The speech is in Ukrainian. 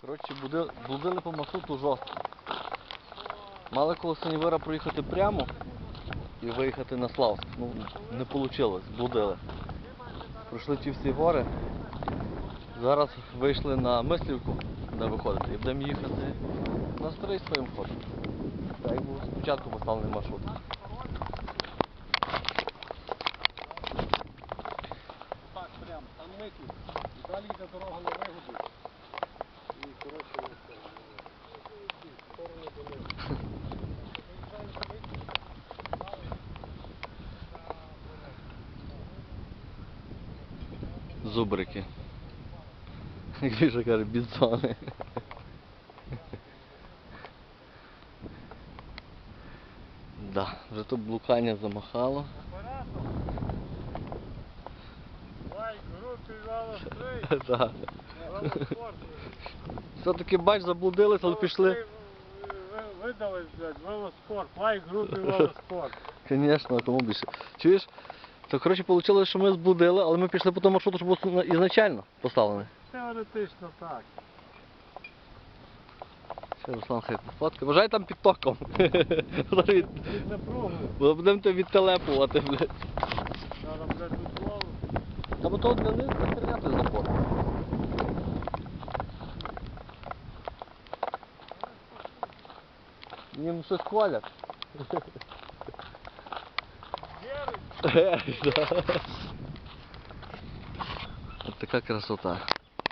Коротше, блудили по маршруту жорстко. Мали коло Санівера проїхати прямо і виїхати на Славськ. Ну, не вийшло, блудили. Пройшли ті всі гори. Зараз вийшли на Мислівку, де виходити, і будемо їхати на старий своїм ходом. Так як був спочатку поставлений маршрут. Так, прям, там миті. І далі йде дорога на вигоду. І, коротше, ось це. ну, в сторону до них. Зубрики. Як Гріша каже, бізони. Да, вже тут блукання замахало. Да. Все-таки бач, заблудились, але пішли. Ви- ви- Видали, блядь, велоспорт. Лайк, групи, велоспорт. Звісно, а кому більше. Чуєш? То коротше вийшло, що ми зблудили, але ми пішли по тому маршруту, що був ізначально поставлений. Теоретично так. Ще Руслан хай фотка. Вважай там під током. Бо будемо тебе відтелепувати, блядь. Зараз, блядь, дозволу. Та бо то для них стріляти запор. Їм щось хвалять. Така красота.